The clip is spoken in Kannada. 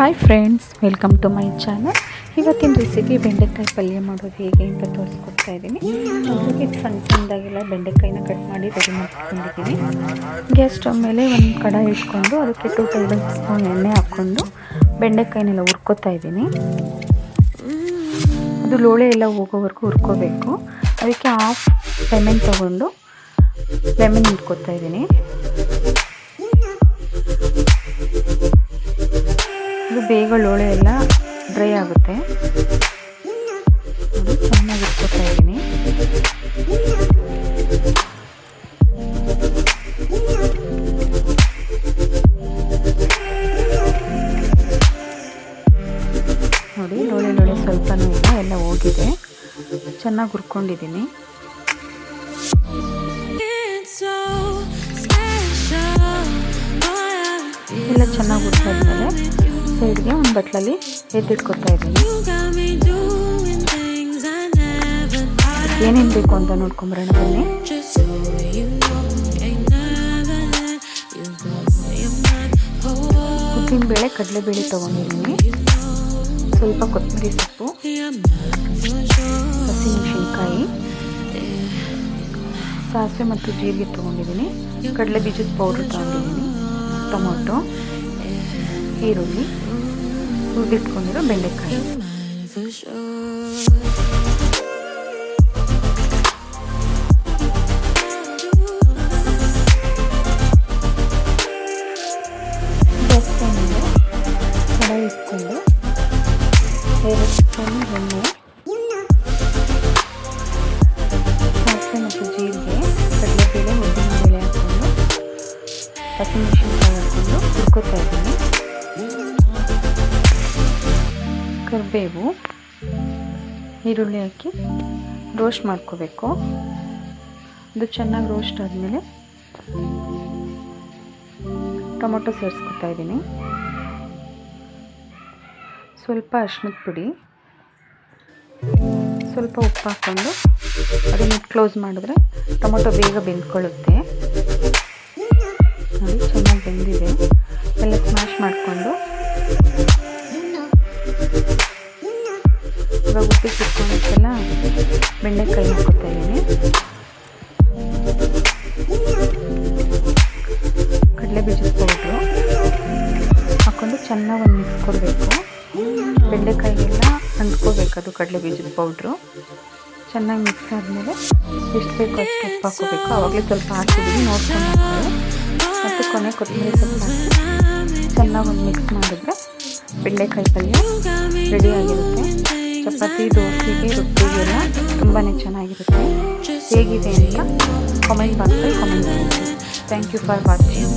Hi friends welcome to my channel ಇವತ್ತಿನ ರೆಸಿಪಿ ಬೆಂಡೆಕಾಯಿ ಪಲ್ಯ ಮಾಡೋದು ಹೇಗೆ ಅಂತ ತೋರಿಸ್ಕೊಡ್ತಾ ಇದ್ದೀನಿ. ಅದಕ್ಕೆ ಸಣ್ಣ ಸಣ್ಣದಾಗೆಲ್ಲ ಬೆಂಡೆಕಾಯಿನ ಕಟ್ ಮಾಡಿ ರೆಡಿ ಮಾಡ್ಕೊಂಡಿದ್ದೀನಿ. ಗ್ಯಾಸ್ ಸ್ಟವ್ ಮೇಲೆ ಒಂದು ಕಡಾಯಿ ಇಟ್ಕೊಂಡು ಅದಕ್ಕೆ ಟೂ ಟೇಬಲ್ ಸ್ಪೂನ್ ಎಣ್ಣೆ ಹಾಕ್ಕೊಂಡು ಬೆಂಡೆಕಾಯಿನೆಲ್ಲ ಹುರ್ಕೋತಾ ಇದ್ದೀನಿ. ಅದು ಲೋಳೆ ಎಲ್ಲ ಹೋಗೋವರೆಗೂ ಹುರ್ಕೋಬೇಕು. ಅದಕ್ಕೆ ಹಾಫ್ ಲೆಮನ್ ತೊಗೊಂಡು ಲೆಮನ್ ಹುರ್ಕೋತಾ ಇದ್ದೀನಿ. ಬೇಗ ಲೋಳೆ ಎಲ್ಲ ಡ್ರೈ ಆಗುತ್ತೆ. ಚೆನ್ನಾಗಿ ಇಟ್ಕೊತಾ ಇದ್ದೀನಿ. ನೋಡಿ ಲೋಳೆ ಲೋಳೆ ಸ್ವಲ್ಪನೂ ಇಲ್ಲ ಎಲ್ಲ ಹೋಗಿದೆ. ಚೆನ್ನಾಗಿ ಹುರ್ಕೊಂಡಿದ್ದೀನಿ. ಎಲ್ಲ ಚೆನ್ನಾಗಿ ಹುರ್ಕಾದ್ಮೇಲೆ ಸೈಡ್ಗೆ ಒಂದು ಬಟ್ಲಲ್ಲಿ ಎತ್ತಿಟ್ಕೊತಾ ಇದ್ದೀನಿ ಏನೇನು ಬೇಕು ಅಂತ ನೋಡ್ಕೊಂಬರೋಣ ಬನ್ನಿ. ಉದ್ದಿನಬೇಳೆ ಕಡಲೆಬೇಳೆ ತೊಗೊಂಡಿದ್ದೀನಿ. ಸ್ವಲ್ಪ ಕೊತ್ತಂಬರಿ ಸೊಪ್ಪು, ಹಸಿಮೆಣಸಿನ್ಕಾಯಿ, ಸಾಸಿವೆ ಮತ್ತು ಜೀರಿಗೆ ತೊಗೊಂಡಿದ್ದೀನಿ. ಕಡಲೆ ಬೀಜದ ಪೌಡ್ರ್ ತೊಗೊಂಡಿದ್ದೀನಿ, ಟೊಮೊಟೊ. ಈರುಳ್ಳಿ ಹುರಿದಿಟ್ಕೊಂಡಿರೋ ಬೆಂಡೆಕಾಯಿ. ಕಡಾಯಿ ಇಟ್ಕೊಂಡು ಎರಡು ಸ್ಪೂನ್ ಎಣ್ಣೆ, ಸಾಸಿವೆ ಮತ್ತು ಜೀರಿಗೆ, ಕಡಲೆಬೇಳೆ ಉದ್ದಿನಬೇಳೆ ಹಾಕ್ಕೊಂಡು ಹಸಿಮೆಣಸಿನ್ಕಾಯಿ ಹಾಕ್ಕೊಂಡು ಇದ್ದೀನಿ. ಕರಿಬೇವು, ಈರುಳ್ಳಿ ಹಾಕಿ ರೋಸ್ಟ್ ಮಾಡ್ಕೋಬೇಕು. ಅದು ಚೆನ್ನಾಗಿ ರೋಸ್ಟ್ ಆದಮೇಲೆ ಟೊಮೊಟೊ ಸೇರಿಸ್ಕೊತಾ ಇದ್ದೀನಿ. ಸ್ವಲ್ಪ ಅರ್ಶಿನದ ಪುಡಿ, ಸ್ವಲ್ಪ ಉಪ್ಪು ಹಾಕ್ಕೊಂಡು ಅದನ್ನು ಕ್ಲೋಸ್ ಮಾಡಿದ್ರೆ ಟೊಮೊಟೊ ಬೇಗ ಬೆಂದ್ಕೊಳ್ಳುತ್ತೆ. ಅದು ಚೆನ್ನಾಗಿ ಬೆಂದಿದೆ. ಎಲ್ಲ ಸ್ಮ್ಯಾಶ್ ಮಾಡಿಕೊಂಡು ಇವಾಗ ಉಪ್ಪಿಗೆ ಇಟ್ಕೊಂಡಕ್ಕೆಲ್ಲ ಬೆಂಡೆಕಾಯಿ ಹಾಕೋತಾ ಇದ್ದೀನಿ. ಕಡಲೆ ಬೀಜದ ಪೌಡ್ರು. ಹಾಕ್ಕೊಂಡು ಚೆನ್ನಾಗಿ ಒಂದು ಮಿಕ್ಸ್ ಕೊಡಬೇಕು. ಬೆಂಡೆಕಾಯಿಗೆಲ್ಲ ಅಂಟ್ಕೋಬೇಕು ಅದು ಕಡಲೆ ಬೀಜದ ಪೌಡ್ರು. ಚೆನ್ನಾಗಿ ಮಿಕ್ಸ್ ಆದಮೇಲೆ ಎಷ್ಟು ಬೇಕೋ ಅಷ್ಟು ಉಪ್ಪು ಹಾಕೋಬೇಕು ಆವಾಗಲೇ ಸ್ವಲ್ಪ ಹಾಕಿದ್ದೀನಿ ನೋಡ್ಕೊಂಡು ಮತ್ತು ಕೊನೆ ಕೊತ್ತಂಬರಿ ಸೊಪ್ಪು ಚೆನ್ನಾಗಿ ಒಂದು ಮಿಕ್ಸ್ ಮಾಡಿದ್ರೆ ಬೆಂಡೆಕಾಯಿ ಪಲ್ಯ ರೆಡಿಯಾಗಿರುತ್ತೆ ಚಪಾತಿ ದೋಸೆಗೆ ರೊಟ್ಟಿಗೆಲ್ಲ ತುಂಬಾ ಚೆನ್ನಾಗಿರುತ್ತೆ ಹೇಗಿದೆ ಅಂತ ಕಾಮೆಂಟ್ ಬಾಕ್ಸಲ್ಲಿ ಕಾಮೆಂಟ್ ಮಾಡಿ ಥ್ಯಾಂಕ್ ಯು ಫಾರ್ ವಾಚಿಂಗ್